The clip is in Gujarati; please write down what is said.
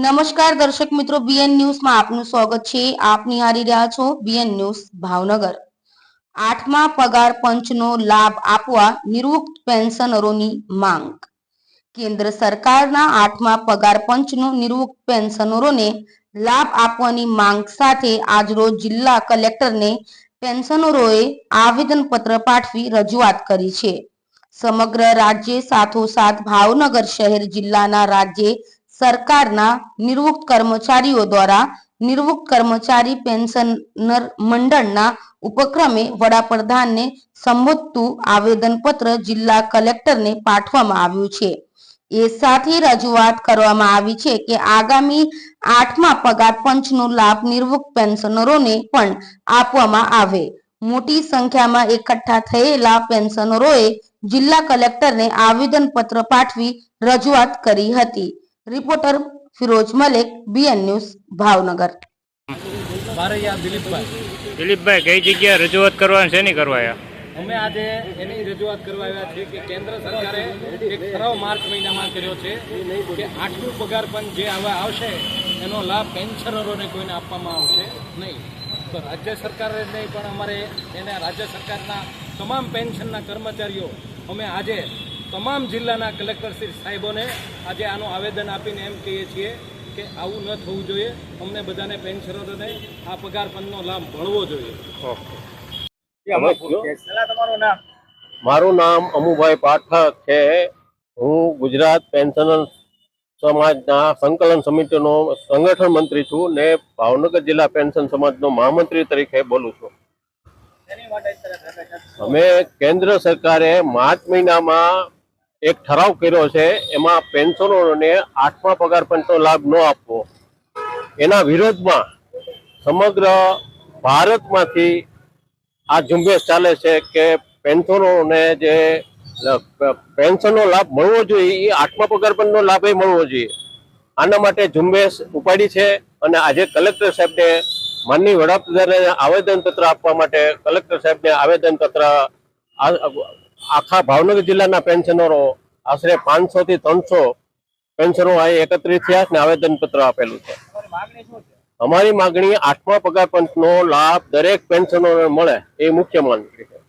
નમસ્કાર દર્શક મિત્રો બીએન ન્યૂઝમાં આપનું સ્વાગત છે. આપ નિહાળી રહ્યા છો બીએન ન્યૂઝ ભાવનગર. આઠમા પગાર પંચનો લાભ આપવા નિવૃત્ત પેન્શનરોની માંગ. કેન્દ્ર સરકારના આઠમા પગાર પંચનો નિવૃત્ત પેન્શનરોને લાભ આપવાની માંગ સાથે આજરોજ જિલ્લા કલેક્ટરને પેન્શનરોએ આવેદનપત્ર પાઠવી રજૂઆત કરી છે. સમગ્ર રાજ્ય સાથોસાથ ભાવનગર શહેર જિલ્લાના રાજ્ય સરકારના નિવૃત્ત કર્મચારીઓ દ્વારા નિવૃત્ત કર્મચારી પેન્શનર મંડળના ઉપક્રમે વડાપ્રધાનને સંબોધતું આવેદનપત્ર જિલ્લા કલેક્ટરને પાઠવવામાં આવ્યું છે. એ સાથે રજૂઆત કરવામાં આવી છે કે આગામી આઠમા પગાર પંચનો લાભ નિવૃત્ત પેન્શનરોને પણ આપવામાં આવે. મોટી સંખ્યામાં એકઠા થયેલા પેન્શનરોએ જિલ્લા કલેક્ટરને આવેદનપત્ર પાઠવી રજૂઆત કરી હતી. Reporter Firoj Malek BN news Bhavnagar. Dilipbhai. કઈ જગ્યાએ રજૂઆત કરવાની છે નહીં કરવા અમે આજે એની રજૂઆત કરવા આવ્યા છીએ કે કેન્દ્ર સરકારે એક ઠરાવ માર્ચ મહિનામાં કર્યો છે કે આટલું પગાર પણ જે હવે આવશે એનો લાભ પેન્શનરોને કોઈને આપવામાં આવશે નહીં. તો રાજ્ય સરકારે નહીં પણ અમારે એને રાજ્ય સરકારના તમામ પેન્શનના કર્મચારીઓ અમે આજે તમામ જિલ્લાના કલેક્ટરશ્રી સાહેબોને આજે આનું આવેદન આપીને એમ કહીએ છીએ કે આવું ન થવું જોઈએ. અમને બધાને પેન્શનરોને આ પગાર પંચનો લાભ મળવો જોઈએ. મારું નામ અમુભાઈ પાઠક છે. હું ગુજરાત પેન્શનર સમાજના સંકલન સમિતિનો સંગઠન મંત્રી છું ને ભાવનગર જિલ્લા પેન્શન સમાજનો મહામંત્રી તરીકે બોલું છું. અમે કેન્દ્ર સરકારે માર્ચ મહિનામાં એક ઠરાવ કર્યો છે, એમાં પેન્શનરોને આઠમા પગાર પંચનો લાભ ન આપવો. એના વિરોધમાં સમગ્ર ભારતમાંથી આ ઝુંબેશ ચાલે છે કે પેન્શનરોને જે પેન્શનનો લાભ મળવો જોઈએ, એ આઠમા પગાર પંચનો લાભ એ મળવો જોઈએ. આના માટે ઝુંબેશ ઉપાડી છે અને આજે કલેક્ટર સાહેબને માનની વડાપ્રધાને આવેદનપત્ર આપવા માટે કલેક્ટર સાહેબને આવેદનપત્ર આખા ભાવનગર જિલ્લાના પેન્શનરો આશરે પાંચસો થી ત્રણસો પેન્શનો અહીં એકત્રિત થયા આવેદન પત્ર આપેલું છે. અમારી માગણી આઠમા પગાર પંચનો લાભ દરેક પેન્શનરોને મળે એ મુખ્ય માંગણી છે.